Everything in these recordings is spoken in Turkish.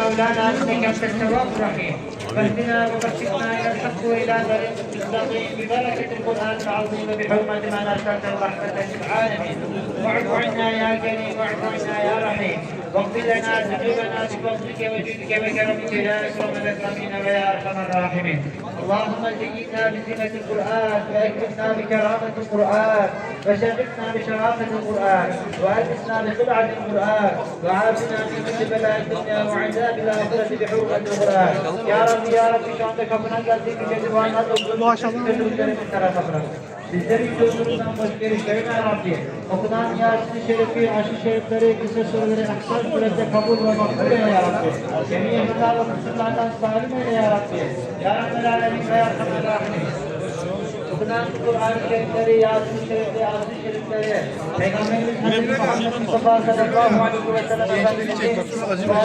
مولانا انك انت التواب الرحيم واهدنا ووفقنا إلى الحق والى طريق المستقيم ببركه القران العظيم بحرمه من ارسلته رحمه للعالمين واعف عنا يا كريم واعف عنا يا رحيم واغفر لنا ذنوبنا بفضلك وجودك وكرمك يا اكرم الاكرمين ويا ارحم الراحمين اللهم زينا بزينة القرآن وأكرمنا بكرامة القرآن وشرفنا بشرافة القرآن وألبسنا بخدعة القرآن وعافنا من كل بلاء الدنيا وعذاب الآخرة بحرمة القرآن يا رب يا رب şu anda kapına geldik bir duvarına doldurduk. Üzerimiz tarafa Bizleri huzurundan başka erişlerin ya Rabbi. Okunan Yasin-i Şerifi, aşı şerifleri, kısa soruları aksan surette kabul ve makbul eyle ya Rabbi. Cemi ihtar ve kusurlardan salim eyle ya Rabbi. Ya Rabbel Alemin ve Ya Rabbel Alemin. Okunan Kur'an-ı Şerifleri, Yasin-i Şerifleri, Aşı şerifleri, Peygamberimiz Hazreti Mustafa sallallahu aleyhi ve sellem Efendimiz'i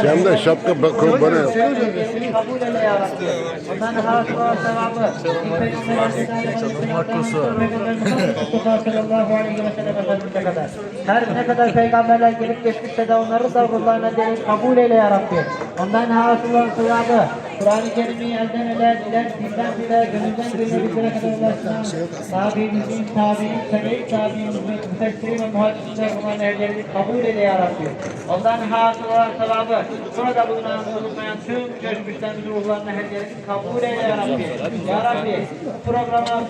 Hem de şapka bak- bana kabul eyle ya Rabbi. Ondan hasıl ve sevabı. Mustafa sallallahu aleyhi ve sellem Efendimiz'e kadar. Her ne kadar peygamberler gelip geçmişse de onları da ruhlarına delip kabul eyle ya Rabbi. Ondan hasıl ve sevabı. Kur'an-ı Kerim'i elden ele, dilen, dilden dile, gönülden gönüle bizlere kadar ulaştıran tabiimizin, tabiinin, sebebi tabiimizin, müfessiri ve muhaddisler bunların evlerini kabul eyle ya Rabbi. Ondan hasıl ve sevabı. Burada bulunan, bulunmayan tüm göçmüşlerin ruhlarına hediyelerini kabul eyle ya Rabbi. Ya Rabbi, programa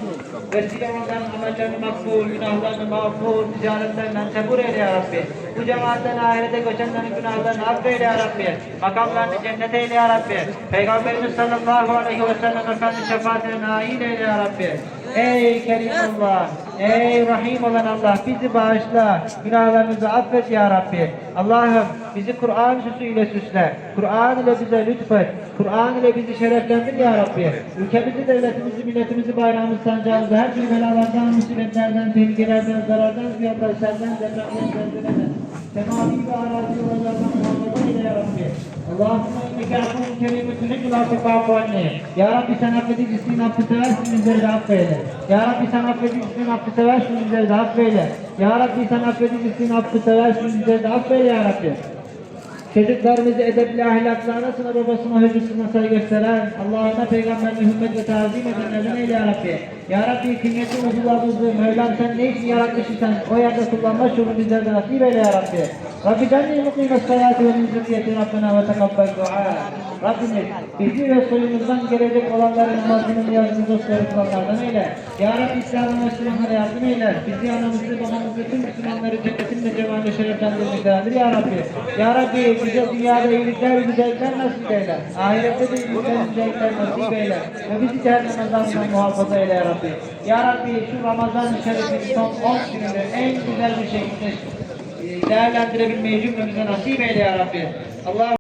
vesile olan amellerini makbul, günahlarını mağfur, ticaretlerinden tebur eyle ya Rabbi. Bu cemaatten ahirete göçenlerin günahlarını affeyle ya Rabbi. Makamlarını cennet eyle ya Rabbi. Peygamberimiz sallallahu aleyhi ve sellem Efendimiz şefaatine nail eyle ya Rabbi. Ey Kerim ey Rahim olan Allah bizi bağışla, günahlarımızı affet ya Rabbi. Allah'ım bizi Kur'an süsü ile süsle, Kur'an ile bize lütfet, Kur'an ile bizi şereflendir ya Rabbi. Ülkemizi, devletimizi, milletimizi, bayrağımızı, sancağımızı her türlü belalardan, musibetlerden, tehlikelerden, zarardan, ziyandan, senden, depremden, zelzeleden, semavi ve arazi olaylardan muhafaza eyle ya Rabbi. Allahümme kerimin tuhibbul affe fa'fu anni. Ya Rabbi sen affedicisin, affı seversin bizleri de affeyle. Ya Rabbi sen affedicisin, affı seversin bizleri de affeyle. Ya Rabbi sen affedicisin, affı seversin bizleri de affeyle ya Rabbi. Çocuklarımızı edepli ahlaklı anasına babasına hocasına saygı gösteren Allah'ına peygamberine hürmet ve tazim edenlerden eyle ya. Ya Rabbi kıymetli uzuvlarımızı Mevlam sen ne için yaratmışsan o yerde kullanma şunu bizlerden nasip eyle ya Rabbi. Rabbi cenni mukime salati ve min zürriyeti ve tekabbel dua. Rabbimiz bizi ve soyumuzdan gelecek olanların namazını niyazını dostları kılanlardan eyle. Ya Rabbi İslam'ın Müslümanlara yardım eyle. Bizi anamızı babamızı tüm Müslümanları cennetin ve cemalini şereflendirmektedir ya Rabbi. Ya Rabbi bize dünyada iyilikler, güzellikler nasip eyle. Ahirette de iyilikler, güzellikler nasip eyle. Ve bizi cehennem azabından muhafaza eyle ya Rabbi. Ya Rabbi şu Ramazan-ı Şerif'in son 10 gününü en güzel bir şekilde e, değerlendirebilmeyi cümlemize nasip eyle ya Rabbi. Allah